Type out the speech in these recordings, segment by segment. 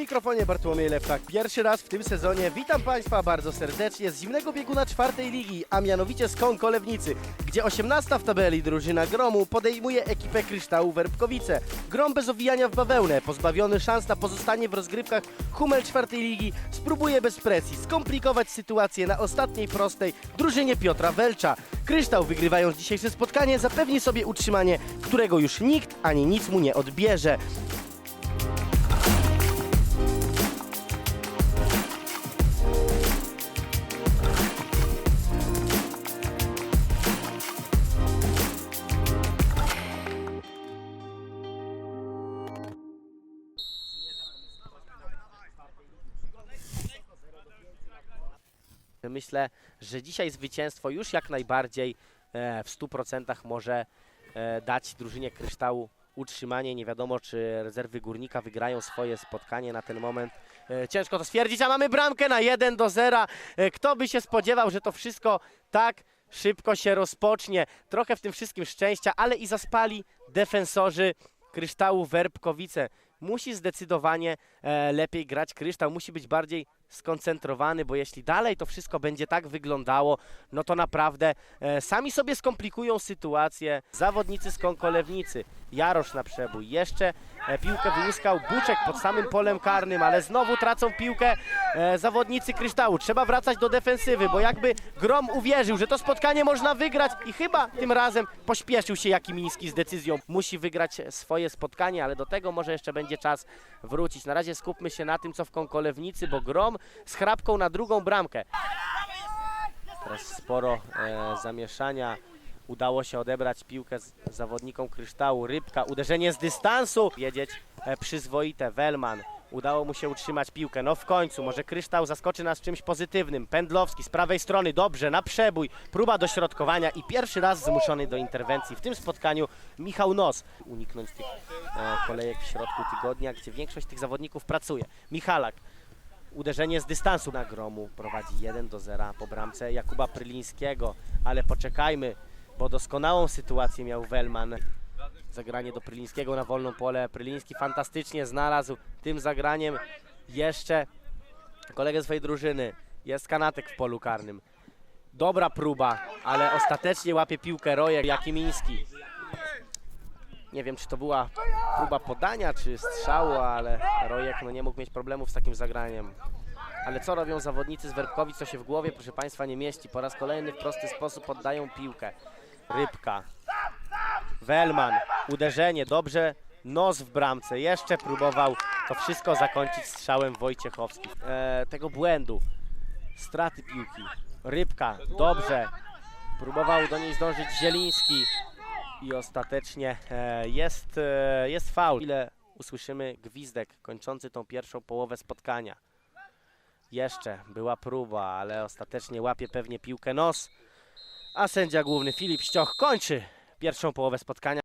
mikrofonie Bartłomiej Lewczak. Pierwszy raz w tym sezonie witam Państwa bardzo serdecznie z zimnego bieguna czwartej ligi, a mianowicie z Konkolewnicy, gdzie 18 w tabeli drużyna Gromu podejmuje ekipę Kryształu Werbkowice. Grom bez owijania w bawełnę, pozbawiony szans na pozostanie w rozgrywkach Humel czwartej ligi, spróbuje bez presji skomplikować sytuację na ostatniej prostej drużynie Piotra Welcza. Kryształ wygrywając dzisiejsze spotkanie zapewni sobie utrzymanie, którego już nikt ani nic mu nie odbierze. Myślę, że dzisiaj zwycięstwo już jak najbardziej e, w 100% może e, dać drużynie Kryształu utrzymanie. Nie wiadomo, czy rezerwy Górnika wygrają swoje spotkanie na ten moment. E, Ciężko to stwierdzić, a mamy bramkę na 1 do 0. E, Kto by się spodziewał, że to wszystko tak szybko się rozpocznie. Trochę w tym wszystkim szczęścia, ale i zaspali defensorzy Kryształu Werbkowice. Musi zdecydowanie lepiej grać Kryształ, musi być bardziej skoncentrowany, bo jeśli dalej to wszystko będzie tak wyglądało, no to naprawdę e, sami sobie skomplikują sytuację. Zawodnicy z Konkolewnicy, Jarosz na przebój, jeszcze e, piłkę wyłuskał Buczek pod samym polem karnym, ale znowu tracą piłkę e, zawodnicy Kryształu. Trzeba wracać do defensywy, bo jakby Grom uwierzył, że to spotkanie można wygrać i chyba tym razem pośpieszył się Jakimiński z decyzją. Musi wygrać swoje spotkanie, ale do tego może jeszcze będzie czas wrócić. Na razie skupmy się na tym, co w Konkolewnicy, bo Grom z chrapką na drugą bramkę. Teraz sporo e, zamieszania. Udało się odebrać piłkę z zawodnikom Kryształu. Rybka, uderzenie z dystansu. Wiedzieć e, przyzwoite. Welman. Udało mu się utrzymać piłkę. No w końcu, może Kryształ zaskoczy nas czymś pozytywnym. Pędlowski z prawej strony, dobrze, na przebój. Próba dośrodkowania i pierwszy raz zmuszony do interwencji w tym spotkaniu Michał Nos. Uniknąć tych e, kolejek w środku tygodnia, gdzie większość tych zawodników pracuje. Michalak. Uderzenie z dystansu na gromu prowadzi 1 do 0 po bramce Jakuba Prylińskiego, ale poczekajmy, bo doskonałą sytuację miał Welman. Zagranie do Prylińskiego na wolną pole. Pryliński fantastycznie znalazł tym zagraniem jeszcze kolegę swojej drużyny. Jest kanatek w polu karnym. Dobra próba, ale ostatecznie łapie piłkę Rojek Jakimiński. Nie wiem, czy to była próba podania, czy strzału, ale Rojek no, nie mógł mieć problemów z takim zagraniem. Ale co robią zawodnicy z Werbkowic, co się w głowie, proszę Państwa, nie mieści. Po raz kolejny w prosty sposób oddają piłkę. Rybka. Welman. Uderzenie. Dobrze. Nos w bramce. Jeszcze próbował to wszystko zakończyć strzałem Wojciechowski. E, tego błędu. Straty piłki. Rybka. Dobrze. Próbował do niej zdążyć Zieliński. I ostatecznie e, jest, e, jest faul. Ile usłyszymy gwizdek kończący tą pierwszą połowę spotkania. Jeszcze była próba, ale ostatecznie łapie pewnie piłkę nos. A sędzia główny Filip Ścioch kończy pierwszą połowę spotkania.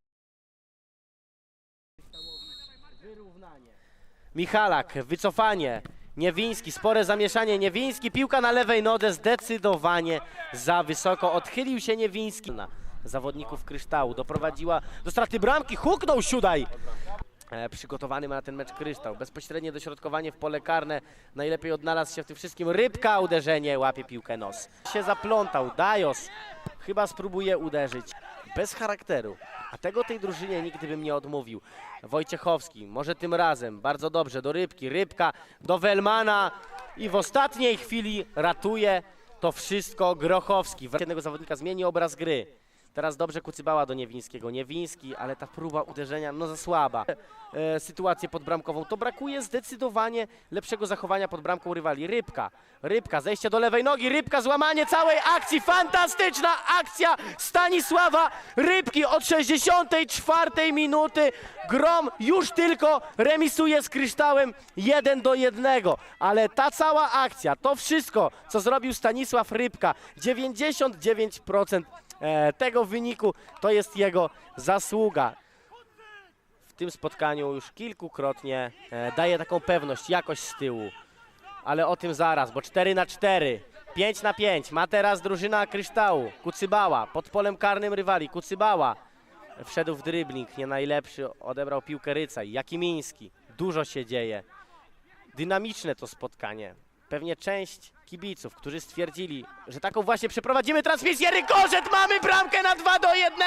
Michalak, wycofanie. Niewiński, spore zamieszanie. Niewiński, piłka na lewej nodze zdecydowanie za wysoko. Odchylił się Niewiński zawodników Kryształu. Doprowadziła do straty bramki. Huknął Siudaj. E, przygotowany ma na ten mecz Kryształ. Bezpośrednie dośrodkowanie w pole karne. Najlepiej odnalazł się w tym wszystkim. Rybka, uderzenie, łapie piłkę nos. Się zaplątał. Dajos chyba spróbuje uderzyć. Bez charakteru. A tego tej drużynie nigdy bym nie odmówił. Wojciechowski, może tym razem. Bardzo dobrze, do Rybki. Rybka do Welmana. I w ostatniej chwili ratuje to wszystko Grochowski. Jednego zawodnika zmieni obraz gry. Teraz dobrze kucybała do Niewińskiego. Niewiński, ale ta próba uderzenia no za słaba. E, sytuację pod bramkową. To brakuje zdecydowanie lepszego zachowania pod bramką rywali. Rybka. Rybka, zejście do lewej nogi. Rybka, złamanie całej akcji. Fantastyczna akcja Stanisława Rybki od 64 minuty. Grom już tylko remisuje z Kryształem 1 do 1. Ale ta cała akcja, to wszystko, co zrobił Stanisław Rybka, 99% e, tego wyniku to jest jego zasługa. W tym spotkaniu już kilkukrotnie e, daje taką pewność, jakoś z tyłu. Ale o tym zaraz, bo 4 na 4, 5 na 5. Ma teraz drużyna Kryształu. Kucybała, pod polem karnym rywali. Kucybała. Wszedł w dribbling, nie najlepszy. Odebrał piłkę Rycaj. Jakimiński. Dużo się dzieje. dynamiczne to spotkanie. Pewnie część kibiców, którzy stwierdzili, że taką właśnie przeprowadzimy transmisję. Rykoszet, mamy bramkę na 2 do 1.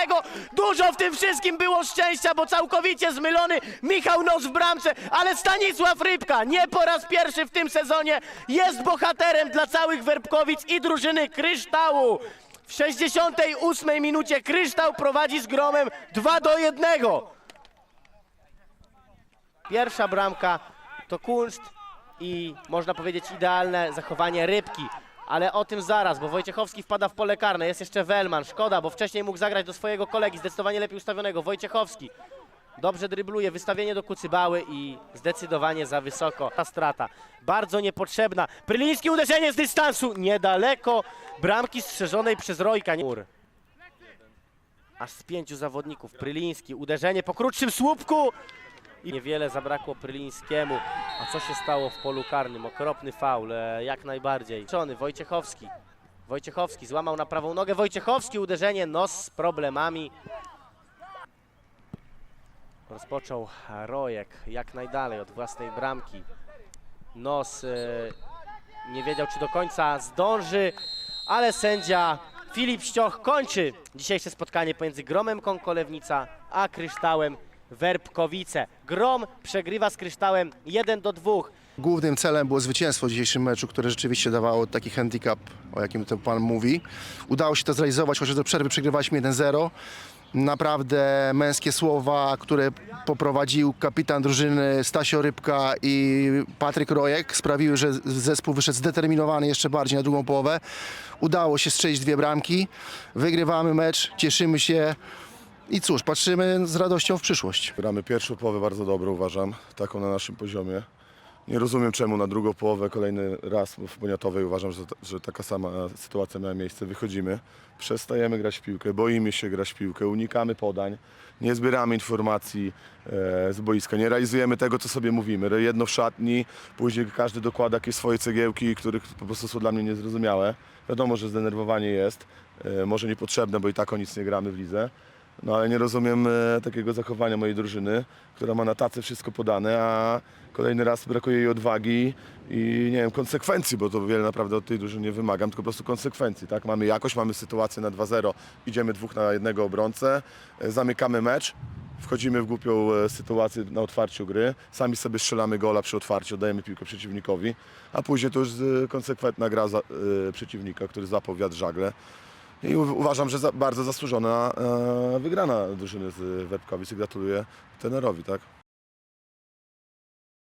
Dużo w tym wszystkim było szczęścia, bo całkowicie zmylony Michał Nos w bramce, ale Stanisław Rybka nie po raz pierwszy w tym sezonie jest bohaterem dla całych Werbkowic i drużyny Kryształu. W 68 minucie Kryształ prowadzi z gromem 2 do 1. Pierwsza bramka to kunszt i można powiedzieć idealne zachowanie rybki. Ale o tym zaraz, bo Wojciechowski wpada w pole karne. Jest jeszcze Welman. Szkoda, bo wcześniej mógł zagrać do swojego kolegi, zdecydowanie lepiej ustawionego. Wojciechowski dobrze drybluje, wystawienie do Kucybały i zdecydowanie za wysoko. Ta strata bardzo niepotrzebna. Pryliński uderzenie z dystansu, niedaleko bramki strzeżonej przez Rojka. Mur. Aż z pięciu zawodników. Pryliński, uderzenie po krótszym słupku. I niewiele zabrakło Prylińskiemu. A co się stało w polu karnym? Okropny faul, e, jak najbardziej. Czony, Wojciechowski. Wojciechowski złamał na prawą nogę. Wojciechowski, uderzenie, nos z problemami. Rozpoczął Rojek jak najdalej od własnej bramki. Nos e, nie wiedział, czy do końca zdąży, ale sędzia Filip Ścioch kończy dzisiejsze spotkanie pomiędzy Gromem Konkolewnica a Kryształem Werbkowice. Grom przegrywa z Kryształem 1 do 2. Głównym celem było zwycięstwo w dzisiejszym meczu, które rzeczywiście dawało taki handicap, o jakim to pan mówi. Udało się to zrealizować, chociaż do przerwy przegrywaliśmy 1-0. Naprawdę męskie słowa, które poprowadził kapitan drużyny Stasio Rybka i Patryk Rojek sprawiły, że zespół wyszedł zdeterminowany jeszcze bardziej na drugą połowę. Udało się strzelić dwie bramki, wygrywamy mecz, cieszymy się i cóż, patrzymy z radością w przyszłość. Gramy pierwszą połowę bardzo dobrą, uważam, taką na naszym poziomie. Nie rozumiem czemu na drugą połowę kolejny raz w Poniatowej uważam, że, że taka sama sytuacja miała miejsce. Wychodzimy, przestajemy grać w piłkę, boimy się grać w piłkę, unikamy podań, nie zbieramy informacji e, z boiska, nie realizujemy tego, co sobie mówimy. Jedno w szatni, później każdy dokłada jakieś swoje cegiełki, których po prostu są dla mnie niezrozumiałe. Wiadomo, że zdenerwowanie jest, e, może niepotrzebne, bo i tak o nic nie gramy w lidze. No ale nie rozumiem e, takiego zachowania mojej drużyny, która ma na tacy wszystko podane, a kolejny raz brakuje jej odwagi i nie wiem, konsekwencji, bo to wiele naprawdę od tej drużyny nie wymagam, tylko po prostu konsekwencji, tak? Mamy jakość, mamy sytuację na 2-0, idziemy dwóch na jednego obrońcę, e, zamykamy mecz, wchodzimy w głupią e, sytuację na otwarciu gry, sami sobie strzelamy gola przy otwarciu, oddajemy piłkę przeciwnikowi, a później to już e, konsekwentna gra za, e, przeciwnika, który zapał wiatr żagle. I uważam, że za, bardzo zasłużona e, wygrana drużyny z Webkowic i gratuluję trenerowi, tak?